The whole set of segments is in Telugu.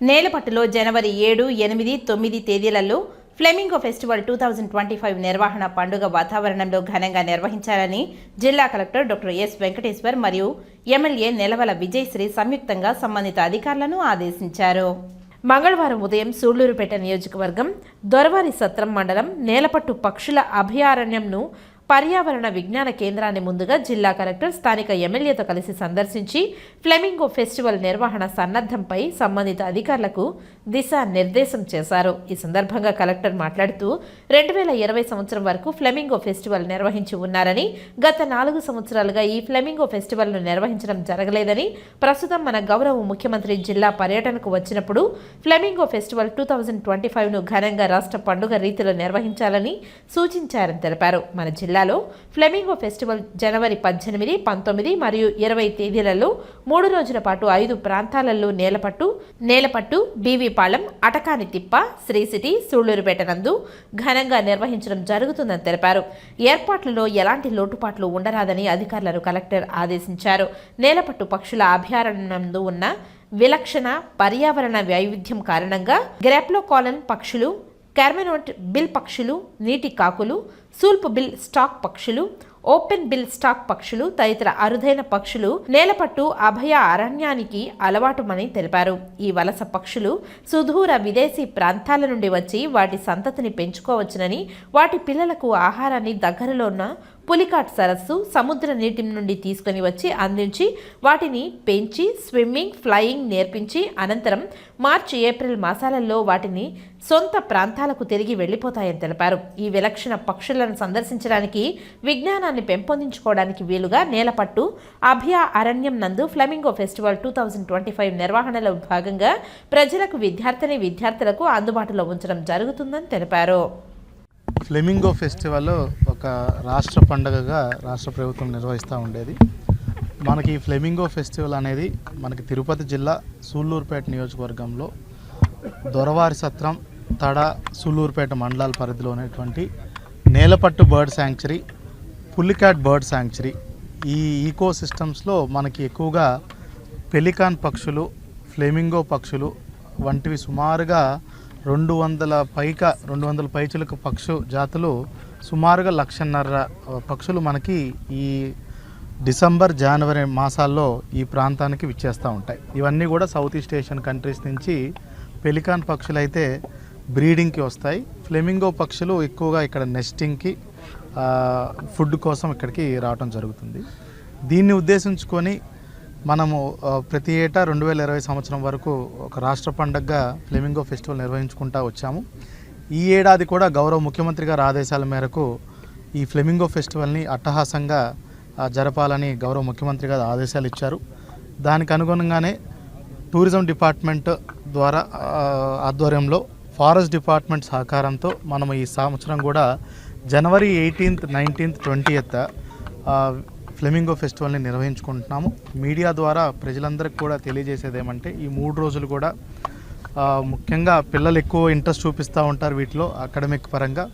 నేలపట్టులో జనవరి ఏడు ఎనిమిది తొమ్మిది తేదీలలో flamingo festival two thousand twenty five నిర్వహణ పండుగ వాతావరణంలో ఘనంగా నిర్వహించాలని జిల్లా కలెక్టర్ డాక్టర్ ఎస్ వెంకటేశ్వర్ మరియు ఎమ్మెల్యే నెలవల విజయశ్రీ సంయుక్తంగా సంబంధిత అధికారులను ఆదేశించారు. మంగళవారం ఉదయం సూళ్ళూరుపేట నియోజకవర్గం దొరవారి సత్రం మండలం నేలపట్టు పక్షుల అభయారణ్యంను పర్యావరణ విజ్ఞాన కేంద్రాన్ని ముందుగా జిల్లా కలెక్టర్ స్థానిక ఎమ్మెల్యేతో కలిసి సందర్శించి ఫ్లెమింగో ఫెస్టివల్ నిర్వహణ సన్నద్ధంపై సంబంధిత అధికారులకు దిశానిర్దేశం చేశారు. ఈ సందర్భంగా కలెక్టర్ మాట్లాడుతూ రెండు వేల ఇరవై సంవత్సరం వరకు ఫ్లెమింగో ఫెస్టివల్ నిర్వహించి ఉన్నారని గత నాలుగు సంవత్సరాలుగా ఈ ఫ్లెమింగో ఫెస్టివల్ను నిర్వహించడం జరగలేదని ప్రస్తుతం మన గౌరవ ముఖ్యమంత్రి జిల్లా పర్యటనకు వచ్చినప్పుడు flamingo festival two thousand twenty ఫైవ్ను ఘనంగా రాష్ట్ర పండుగ రీతిలో నిర్వహించాలని సూచించారని తెలిపారు. మన జిల్లా జిల్లాలో ఫ్లెమింగో ఫెస్టివల్ జనవరి పద్దెనిమిది పంతొమ్మిది మరియు ఇరవై తేదీలలో మూడు రోజుల పాటు ఐదు ప్రాంతాలలో నేలపట్టు నేలపట్టు బీవీపాలెం అటకాని తిప్ప శ్రీ సిటీ సూళ్ళూరుపేట నందు ఘనంగా నిర్వహించడం జరుగుతుందని తెలిపారు. ఏర్పాట్లలో ఎలాంటి లోటుపాట్లు ఉండరాదని అధికారులను కలెక్టర్ ఆదేశించారు. నేలపట్టు పక్షుల అభయారణ్యంలో ఉన్న విలక్షణ పర్యావరణ వైవిధ్యం కారణంగా గ్రాప్లోకాలన్ పక్షులు కార్మెనోట్ బిల్ పక్షులు నీటి కాకులు సూల్ప్ బిల్ స్టాక్ పక్షులు ఓపెన్ బిల్ స్టాక్ పక్షులు తదితర అరుదైన పక్షులు నేలపట్టు అభయ అరణ్యానికి అలవాటుమని తెలిపారు. ఈ వలస పక్షులు సుదూర విదేశీ ప్రాంతాల నుండి వచ్చి వాటి సంతతిని పెంచుకోవచ్చునని వాటి పిల్లలకు ఆహారాన్ని దగ్గరలో ఉన్న పులికాట్ సరస్సు సముద్ర నీటి నుండి తీసుకొని వచ్చి అందించి వాటిని పెంచి స్విమ్మింగ్ ఫ్లయింగ్ నేర్పించి అనంతరం మార్చి ఏప్రిల్ మాసాలలో వాటిని సొంత ప్రాంతాలకు తిరిగి వెళ్ళిపోతాయని తెలిపారు. ఈ విలక్షణ పక్షులను సందర్శించడానికి విజ్ఞానాన్ని పెంపొందించుకోవడానికి వీలుగా నేలపట్టు అభయ అరణ్యం నందు flamingo festival two thousand twenty five నిర్వహణలో భాగంగా ప్రజలకు విద్యార్థిని విద్యార్థులకు అందుబాటులో ఉంచడం జరుగుతుందని తెలిపారు. ఫ్లెమింగో ఫెస్టివల్ ఒక రాష్ట్ర పండగగా రాష్ట్ర ప్రభుత్వం నిర్వహిస్తూ ఉండేది. మనకి ఈ ఫ్లెమింగో ఫెస్టివల్ అనేది మనకి తిరుపతి జిల్లా సూళ్ళూరుపేట నియోజకవర్గంలో దొరవారి సత్రం తడ సూళ్ళూరుపేట మండలాల పరిధిలో ఉన్నటువంటి Nelapattu bird sanctuary Pulicat bird sanctuary ఈ ఈకో సిస్టమ్స్లో మనకి ఎక్కువగా పెలికాన్ పక్షులు ఫ్లెమింగో పక్షులు వంటివి సుమారుగా రెండు వందల పైక రెండు వందల పైచులకు పక్షు జాతులు సుమారుగా లక్షన్నర పక్షులు మనకి ఈ డిసెంబర్ జనవరి మాసాల్లో ఈ ప్రాంతానికి విచ్చేస్తూ ఉంటాయి. ఇవన్నీ కూడా సౌత్ ఈస్ట్ ఏషియన్ కంట్రీస్ నుంచి పెలికాన్ పక్షులు అయితే బ్రీడింగ్కి వస్తాయి. ఫ్లెమింగో పక్షులు ఎక్కువగా ఇక్కడ నెస్టింగ్కి ఫుడ్ కోసం ఇక్కడికి రావటం జరుగుతుంది. దీన్ని ఉద్దేశించుకొని మనము ప్రతి ఏటా రెండు వేల ఇరవై సంవత్సరం వరకు ఒక రాష్ట్ర పండగగా ఫ్లెమింగో ఫెస్టివల్ నిర్వహించుకుంటా వచ్చాము. ఈ ఏడాది కూడా గౌరవ ముఖ్యమంత్రి గారి ఆదేశాల మేరకు ఈ ఫ్లెమింగో ఫెస్టివల్ని అట్టహాసంగా జరపాలని గౌరవ ముఖ్యమంత్రి గారు ఆదేశాలు ఇచ్చారు. దానికి అనుగుణంగానే టూరిజం డిపార్ట్మెంట్ ద్వారా ఆధ్వర్యంలో ఫారెస్ట్ డిపార్ట్మెంట్ సహకారంతో మనం ఈ సంవత్సరం కూడా జనవరి ఎయిటీన్త్ నైన్టీన్త్ ట్వంటీయత్ ఫ్లెమింగో ఫెస్టివల్ని నిర్వహించుకుంటున్నాము. మీడియా ద్వారా ప్రజలందరికీ కూడా తెలియజేసేది ఏమంటే ఈ మూడు రోజులు కూడా ముఖ్యంగా పిల్లలు ఎక్కువ ఇంట్రెస్ట్ చూపిస్తూ ఉంటారు వీటిలో అకాడమిక్ పరంగా.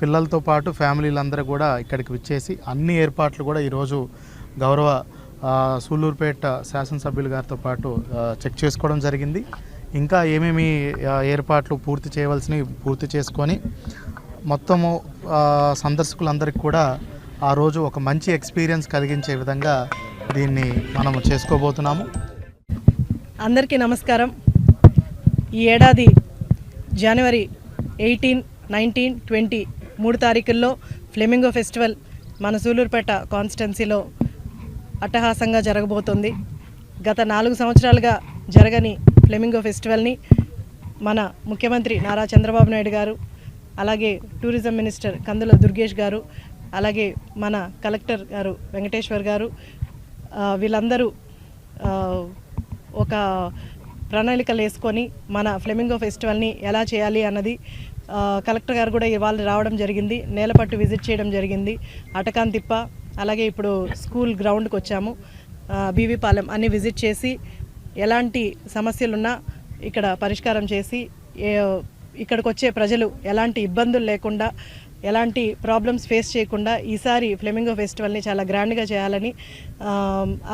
పిల్లలతో పాటు ఫ్యామిలీలందరూ కూడా ఇక్కడికి విచ్చేసి అన్ని ఏర్పాట్లు కూడా ఈరోజు గౌరవ సూళ్ళూరుపేట శాసనసభ్యులు గారితో పాటు చెక్ చేసుకోవడం జరిగింది. ఇంకా ఏమేమి ఏర్పాట్లు పూర్తి చేయవలసినవి పూర్తి చేసుకొని మొత్తము సందర్శకులందరికీ కూడా ఆ రోజు ఒక మంచి ఎక్స్పీరియన్స్ కలిగించే విధంగా దీన్ని మనము చేసుకోబోతున్నాము. అందరికీ నమస్కారం. ఈ ఏడాది జనవరి ఎయిటీన్ నైన్టీన్ ట్వంటీ మూడు తారీఖుల్లో ఫ్లెమింగో ఫెస్టివల్ మన సూలూరుపేట కాన్స్టిట్యున్సీలో అట్టహాసంగా జరగబోతుంది. గత నాలుగు సంవత్సరాలుగా జరగని ఫ్లెమింగో ఫెస్టివల్ని మన ముఖ్యమంత్రి నారా చంద్రబాబు నాయుడు గారు అలాగే టూరిజం మినిస్టర్ కందుల దుర్గేష్ గారు అలాగే మన కలెక్టర్ గారు వెంకటేశ్వర్ గారు వీళ్ళందరూ ఒక ప్రణాళికలు వేసుకొని మన ఫ్లెమింగో ఫెస్టివల్ని ఎలా చేయాలి అన్నది కలెక్టర్ గారు కూడా ఇవాళ రావడం జరిగింది. నేలపట్టు విజిట్ చేయడం జరిగింది. అటకాన్ తిప్ప అలాగే ఇప్పుడు స్కూల్ గ్రౌండ్కి వచ్చాము. బీవీపాలెం అన్ని విజిట్ చేసి ఎలాంటి సమస్యలున్నా ఇక్కడ పరిష్కారం చేసి ఏ- ఇక్కడికి వచ్చే ప్రజలు ఎలాంటి ఇబ్బందులు లేకుండా ఎలాంటి ప్రాబ్లమ్స్ ఫేస్ చేయకుండా ఈసారి ఫ్లెమింగో ఫెస్టివల్ని చాలా గ్రాండ్గా చేయాలని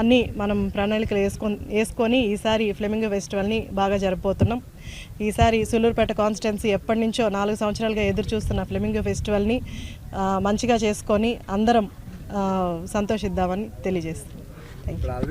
అన్నీ మనం ప్రణాళికలు వేసుకొని వేసుకొని ఈసారి ఫ్లెమింగో ఫెస్టివల్ని బాగా జరపబోతున్నాం. ఈసారి సులూరుపేట కాన్స్టిట్యున్సీ ఎప్పటి నుంచో నాలుగు సంవత్సరాలుగా ఎదురు చూస్తున్న ఫ్లెమింగో ఫెస్టివల్ని మంచిగా చేసుకొని అందరం సంతోషిద్దామని తెలియజేస్తున్నాం. Thank you